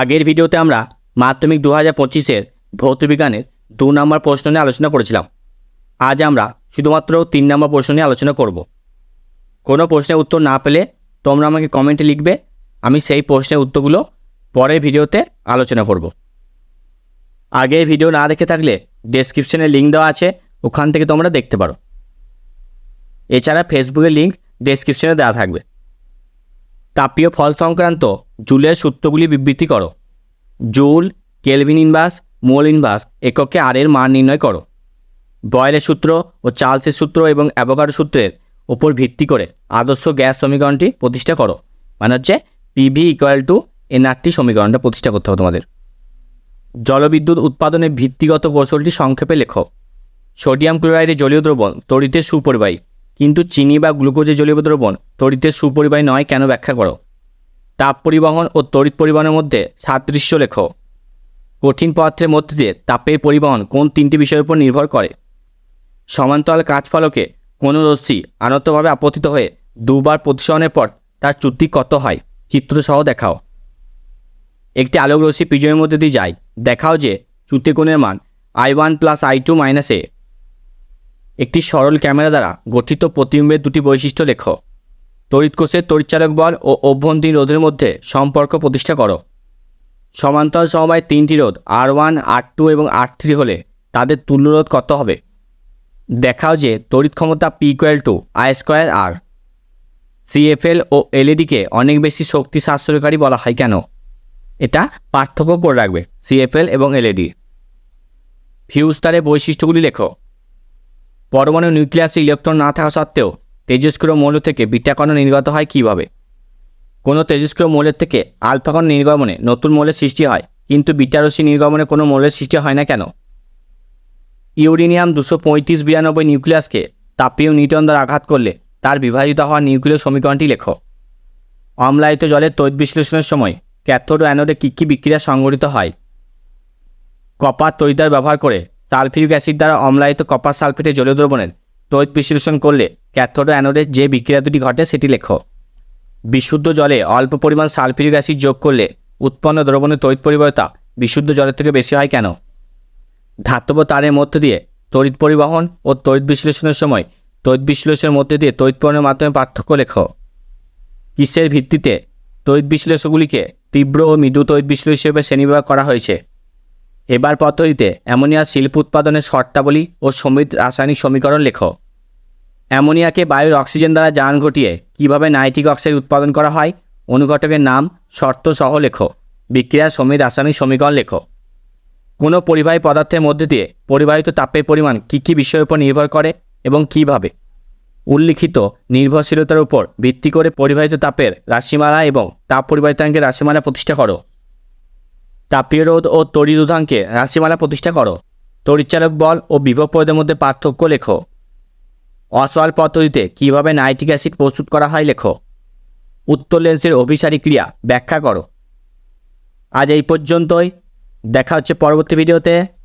আগের ভিডিওতে আমরা মাধ্যমিক দু হাজার পঁচিশের ভৌতবিজ্ঞানের দু নম্বর প্রশ্ন নিয়ে আলোচনা করেছিলাম। আজ আমরা শুধুমাত্র তিন নম্বর প্রশ্ন নিয়ে আলোচনা করব। কোনো প্রশ্নের উত্তর না পেলে তোমরা আমাকে কমেন্টে লিখবে, আমি সেই প্রশ্নের উত্তরগুলো পরের ভিডিওতে আলোচনা করব। আগের ভিডিও না দেখে থাকলে ডেসক্রিপশনে লিঙ্ক দেওয়া আছে, ওখান থেকে তোমরা দেখতে পারো। এছাড়া ফেসবুকের লিঙ্ক ডেসক্রিপশনে দেওয়া থাকবে। তাপীয় ফল সংক্রান্ত জুলের সূত্রগুলি বিবৃতি করো। Joule, kelvin inverse, mole inverse এককে আর এর মান নির্ণয় করো। বয়েলের সূত্র ও চার্লসের সূত্র এবং অ্যাভোগাডো সূত্রের উপর ভিত্তি করে আদর্শ গ্যাস সমীকরণটি প্রতিষ্ঠা করো। মানে হচ্ছে পিভি ইকুয়াল টু এনআরটি সমীকরণটা প্রতিষ্ঠা করতে হবে তোমাদের। জলবিদ্যুৎ উৎপাদনের ভিত্তিগত কৌশলটি সংক্ষেপে লেখো। সোডিয়াম ক্লোরাইডের জলীয় দ্রবণ, তড়িতের সুপরিবাহী। কিন্তু চিনি বা গ্লুকোজে জলীয় দ্রবণ তড়িতের সুপরিবাহী নয় কেন ব্যাখ্যা করো? তাপ পরিবহন ও তড়িৎ পরিবহনের মধ্যে সাদৃশ্য লেখো। কঠিন পদার্থের মধ্যে দিয়ে তাপের পরিবহন কোন তিনটি বিষয়ের উপর নির্ভর করে? সমান্তরাল কাঁচফলকে কোনো রশ্মি আনতভাবে আপতিত হয়ে দুবার প্রতিসরণের পর তার চ্যুতি কত হয়? চিত্রসহ দেখাও। একটি আলোক রশ্মি পিজনের মধ্যে দিয়ে যায়। দেখাও যে চ্যুতিকোণের মান I one plus I two minus A একটি সরল ক্যামেরা দ্বারা গঠিত প্রতিবিম্বের দুটি বৈশিষ্ট্য লেখো। তড়িৎ কোষের তড়িৎচালক বল ও অভ্যন্তরীণ রোধের মধ্যে সম্পর্ক প্রতিষ্ঠা করো। সমান্তরাল সমবায় তিনটি রোধ আর ওয়ান আর টু এবং আর থ্রি হলে তাদের তুল্যরোধ কত হবে? দেখাও যে তড়িৎ ক্ষমতা P equal to I square R CFL ও এলইডিকে অনেক বেশি শক্তি সাশ্রয়কারী বলা হয় কেন? এটা পার্থক্য করে রাখবে সিএফএল এবং এলইডি ফিউজ তারের বৈশিষ্ট্যগুলি লেখো। পরমাণু নিউক্লিয়াসে ইলেকট্রন না থাকা সত্ত্বেও তেজস্ক্রিয় মৌল থেকে বিটাকণ নির্গত হয় কীভাবে? কোনো তেজস্ক্রিয় মৌলের থেকে আলফাকণ নির্গমনে নতুন মৌলের সৃষ্টি হয়, কিন্তু বিটারসি নির্গমনে কোনো মৌলের সৃষ্টি হয় না কেন? ইউরেনিয়াম দুশো পঁয়ত্রিশ বিরানব্বই নিউক্লিয়াসকে তাপীয় নিউটন দ্বারা আঘাত করলে তার বিভাজিত হওয়া নিউক্লিয় সমীকরণটি লেখো। অম্লায়িত জলের তৈত বিশ্লেষণের সময় ক্যাথোড অ্যানোডে কী কী বিক্রিয়া সংঘটিত হয়? কপার তৈদার ব্যবহার করে সালফিউরিক অ্যাসিড দ্বারা অম্লায়িত কপার সালফেটের জলীয় দ্রবণের তৈত বিশ্লেষণ করলে ক্যাথোড ও অ্যানোডের যে বিক্রিয়া দুটি ঘটে সেটি লেখো। বিশুদ্ধ জলে অল্প পরিমাণ সালফিউরিক অ্যাসিড যোগ করলে উৎপন্ন দ্রবণের তড়িৎ পরিবাহিতা বিশুদ্ধ জলের থেকে বেশি হয় কেন? ধাতব তারের মধ্য দিয়ে তড়িৎ পরিবহন ও তড়িৎ বিশ্লেষণের সময় তড়িৎ বিশ্লেষণের মধ্যে দিয়ে তড়িৎ পরিবহনের মাধ্যমে পার্থক্য লেখ। কিসের ভিত্তিতে তড়িৎ বিশ্লেষকগুলিকে তীব্র ও মৃদু তড়িৎ বিশ্লেষ হিসেবে শ্রেণীবিভাগ করা হয়েছে? এবার পদ্ধতিতে অ্যামোনিয়া শিল্প উৎপাদনের শর্তাবলী ও সমিত রাসায়নিক সমীকরণ লেখো। অ্যামোনিয়াকে বায়ুর অক্সিজেন দ্বারা যান ঘটিয়ে কীভাবে নাইট্রিক অক্সাইড উৎপাদন করা হয়, অনুঘটকের নাম শর্ত সহ লেখো। বিক্রিয়া সমীর রাসায়নিক সমীকরণ লেখো। কোনো পরিবাহী পদার্থের মধ্যে দিয়ে পরিবাহিত তাপের পরিমাণ কী কী বিষয়ের উপর নির্ভর করে এবং কীভাবে? উল্লিখিত নির্ভরশীলতার উপর ভিত্তি করে পরিবাহিত তাপের রাশিমালা এবং তাপ পরিবাহিতাঙ্কের রাশিমালা প্রতিষ্ঠা করো। তাপীয় রোধ ও তড়িরোধাঙ্কে রাশিমালা প্রতিষ্ঠা করো। তড়িৎচালক বল ও বিভব পদের মধ্যে পার্থক্য লেখো। অসল পদ্ধতিতে কীভাবে নাইট্রিক অ্যাসিড প্রস্তুত করা হয় লেখো। উত্তর লেন্সের অভিসারী ক্রিয়া ব্যাখ্যা করো। আজ এই পর্যন্তই। দেখা হচ্ছে পরবর্তী ভিডিওতে।